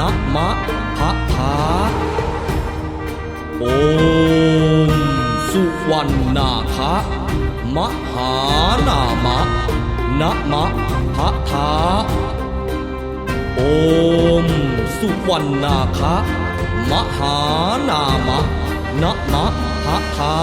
นะมะพะพาโอมสุวรรณนาคะมหานามะนะมะพะทาโอมสุวรรณนาคะมหานามะนะมะพะทา